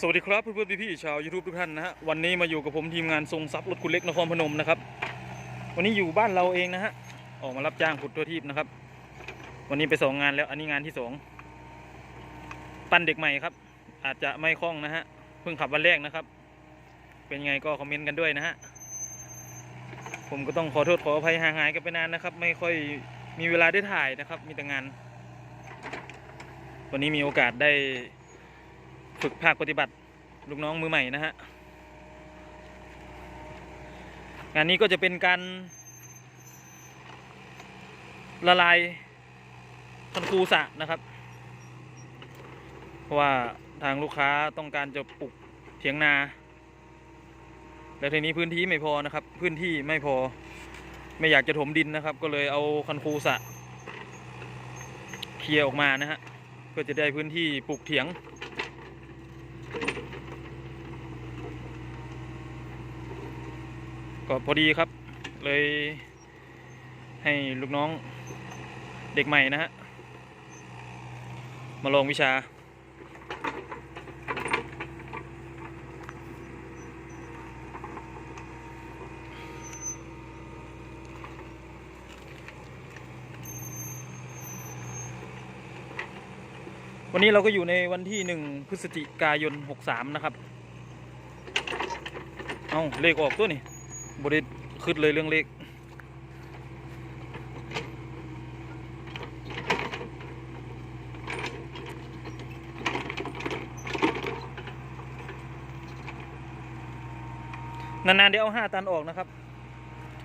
สวัสดีครับเพื่อนๆพี่ๆชาวยูทูบทุกท่านนะฮะวันนี้มาอยู่กับผมทีมงานทรงทรัพย์รถคุณเล็กนครพนมนะครับ วันนี้อยู่บ้านเราเองนะฮะออกมารับจ้างขุดตัวทีบนะครับ วันนี้ไปสองงานแล้วอันนี้งานที่สองปั้นเด็กใหม่ครับ อาจจะไม่คล่องนะฮะเพิ่งขับวันแรกนะครับ เป็นไงก็คอมเมนต์กันด้วยนะฮะผมก็ต้องขอโทษขออภัยห่างหายกันไปนานนะครับ ไม่ค่อยมีเวลาได้ถ่ายนะครับ มีแต่งาน วันนี้มีโอกาสได้ ฝึกภาคปฏิบัติลูกน้องมือใหม่นะฮะ งานนี้ก็จะเป็นการ ละลายคันคูสะนะครับ เพราะว่าทางลูกค้าต้องการจะปลูกเถียงนา แล้วทีนี้พื้นที่ไม่พอนะครับ พื้นที่ไม่พอไม่อยากจะถมดินนะครับ ก็เลยเอาคันคูสะเคลียร์ออกมานะฮะเพื่อจะได้พื้นที่ปลูกเถียง ก็พอดีครับ เลยให้ลูกน้องเด็กใหม่นะฮะ มาลองวิชา วันนี้เราก็อยู่ในวันที่หนึ่งพฤศจิกายน 63 นะครับ เอาเลขออกตัวนี่ บริขึ้นเลยเรื่องเลขนานๆเดี๋ยวเอาห้าตันออกนะครับ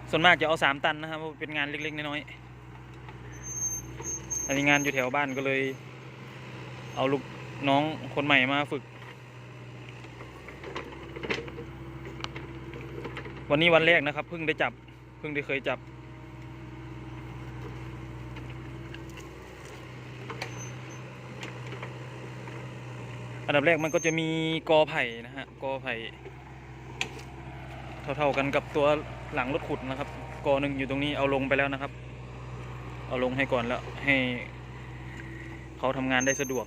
ส่วนมากจะเอาสามตันนะครับเพราะเป็นงานเล็กๆน้อยๆอันนี้งานอยู่แถวบ้านก็เลย เอาลูกน้องคนใหม่มาฝึก วันนี้วันแรกนะครับเพิ่งได้จับเพิ่งได้เคยจับ อันดับแรกมันก็จะมีกอไผ่นะฮะกอไผ่เท่าๆกันกับตัวหลังรถขุดนะครับ กอหนึ่งอยู่ตรงนี้เอาลงไปแล้วนะครับ เอาลงให้ก่อนแล้วให้เขาทำงานได้สะดวก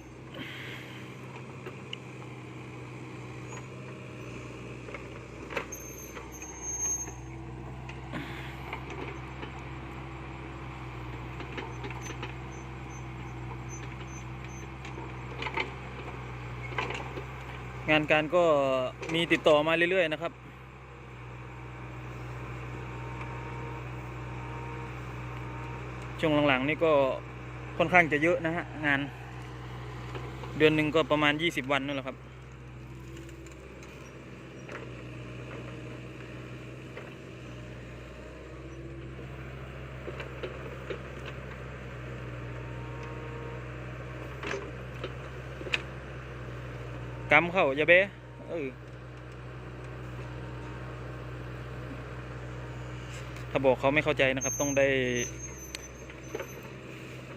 านการก็มีติดต่อมาเรื่อย ๆ นะครับ ช่วงหลัง ๆ นี่ก็ค่อนข้างจะเยอะนะฮะ งาน เดือนหนึ่งก็ประมาณ 20 วันนั่นแหละครับ กำเข้าอย่าเบ้เออถ้าบอกเขาไม่เข้าใจนะครับ ต้องได้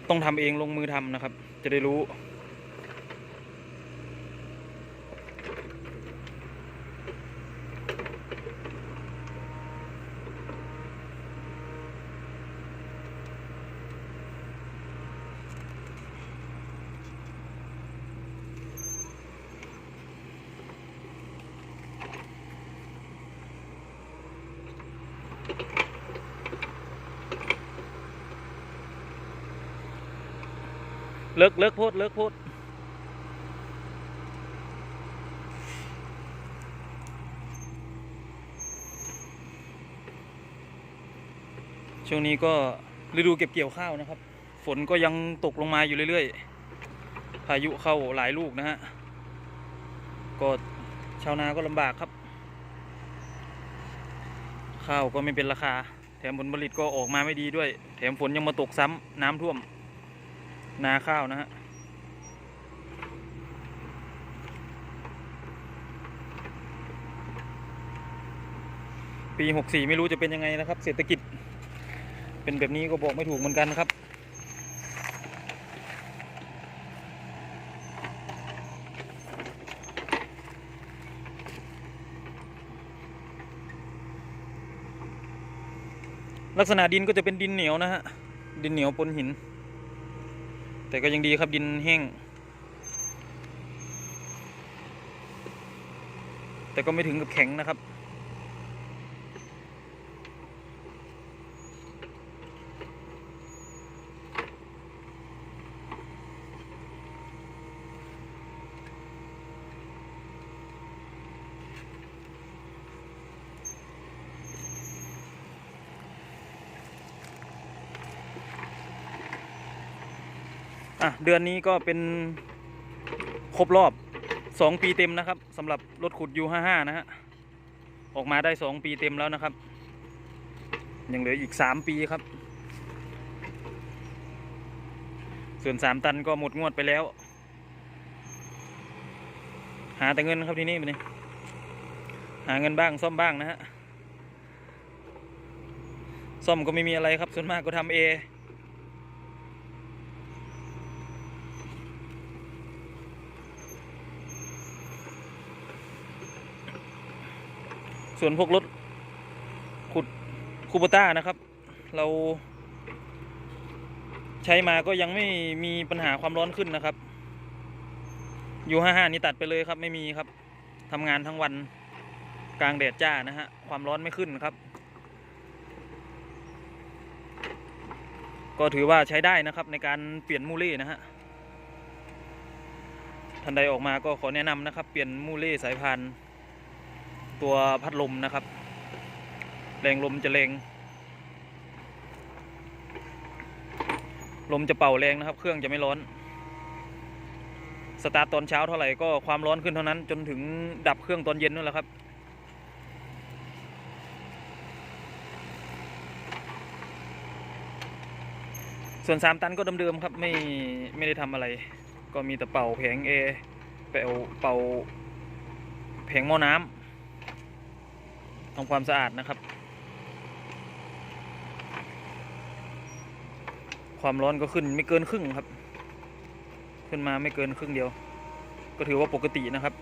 ต้องทำเองลงมือทำนะครับ จะได้รู้ เลิกเลิกโพดเลิกโพดช่วงนี้ก็ฤดูเก็บเกี่ยวข้าวนะครับ ฝนก็ยังตกลงมาอยู่เรื่อยๆ พายุเข้าหลายลูกนะฮะ ก็ชาวนาก็ลำบากครับ ข้าวก็ไม่เป็นราคา แถมผลผลิตก็ออกมาไม่ดีด้วย แถมฝนยังมาตกซ้ำน้ำท่วม นาข้าวนะฮะปีหกสี่ไม่รู้จะเป็นยังไงนะครับ เศรษฐกิจ เป็นแบบนี้ก็บอกไม่ถูกเหมือนกันครับ ลักษณะดินก็จะเป็นดินเหนียวนะฮะ ดินเหนียวปนหิน แต่ก็ยังดีครับดินแห้ง แต่ก็ไม่ถึงกับแข็งนะครับ อะเดือนนี้ก็เป็นครบรอบสองปีเต็มนะครับสำหรับรถขุด U55 นะฮะออกมาได้สองปีเต็มแล้วนะครับ ยังเหลืออีกสามปีครับ ส่วนสามตันก็หมดงวดไปแล้ว หาแต่เงินครับที่นี่มันนี่หาเงินบ้างซ่อมบ้างนะฮะซ่อมก็ไม่มีอะไรครับส่วนมากก็ทำเอ ส่วนพวกรถขุดคูโบต้านะครับ เรา ใช้มาก็ยังไม่มีปัญหาความร้อนขึ้นนะครับยูห้าห้านี่ตัดไปเลยครับไม่มีครับทำงานทั้งวันกลางแดดจ้านะฮะความร้อนไม่ขึ้นครับ ก็ถือว่าใช้ได้นะครับในการเปลี่ยนมูเล่นะฮะท่านใดออกมาก็ขอแนะนำนะครับ เปลี่ยนมูเล่สายพาน ตัวพัดลมนะครับ แรงลมจะแรง ลมจะเป่าแรงนะครับ เครื่องจะไม่ร้อน สตาร์ทตอนเช้าเท่าไหร่ก็ความร้อนขึ้นเท่านั้น จนถึงดับเครื่องตอนเย็นนั่นแหละครับส่วนสามตันก็เดิมๆครับไม่ไม่ได้ทำอะไร ก็มีแต่เป่าแผงเอเป่าเป่าแผงหม้อน้ำ ทำความสะอาดนะครับ ความร้อนก็ขึ้นไม่เกินครึ่งครับ ขึ้นมาไม่เกินครึ่งเดียว ก็ถือว่าปกตินะครับ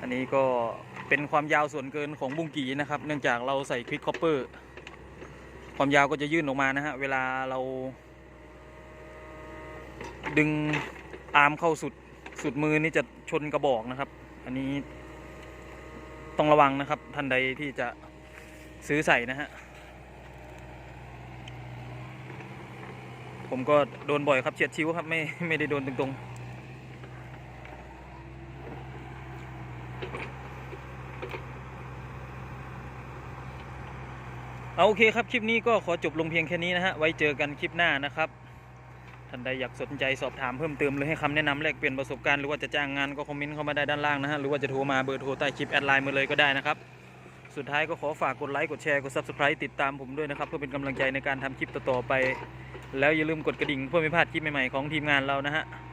อันนี้ก็เป็นความยาวส่วนเกินของบุงกีนะครับ เนื่องจากเราใส่ควิกคอปเปอร์ ความยาวก็จะยื่นออกมานะฮะ เวลาเรา ดึงอาร์มเข้าสุดสุดมือนี่จะชนกระบอกนะครับ อันนี้ต้องระวังนะครับท่านใดที่จะซื้อใส่นะฮะ ผมก็โดนบ่อยครับเฉียดชิวครับ ไม่ไม่ได้โดนตรงๆ เอาโอเคครับ คลิปนี้ก็ขอจบลงเพียงแค่นี้นะฮะ ไว้เจอกันคลิปหน้านะครับ ท่านใดอยากสนใจสอบถามเพิ่มเติมหรือให้คำแนะนำแลกเปลี่ยนประสบการณ์หรือว่าจะจ้างงานก็คอมเมนต์เข้ามาได้ด้านล่างนะฮะ หรือว่าจะโทรมาเบอร์โทรใต้คลิปแอดไลน์มาเลยก็ได้นะครับ สุดท้ายก็ขอฝากกดไลค์กดแชร์กด subscribe ติดตามผมด้วยนะครับเพื่อเป็นกำลังใจในการทำคลิปต่อๆไป แล้วอย่าลืมกดกระดิ่งเพื่อไม่พลาดคลิปใหม่ๆของทีมงานเรานะฮะอะ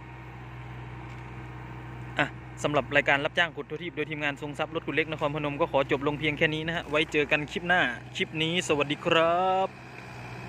สำหรับรายการรับจ้างขุดทั่วทีโดยทีมงานทรงทรัพย์รถขุดเล็กนครพนมก็ขอจบลงเพียงแค่นี้นะฮะ ไว้เจอกันคลิปหน้า คลิปนี้สวัสดีครับ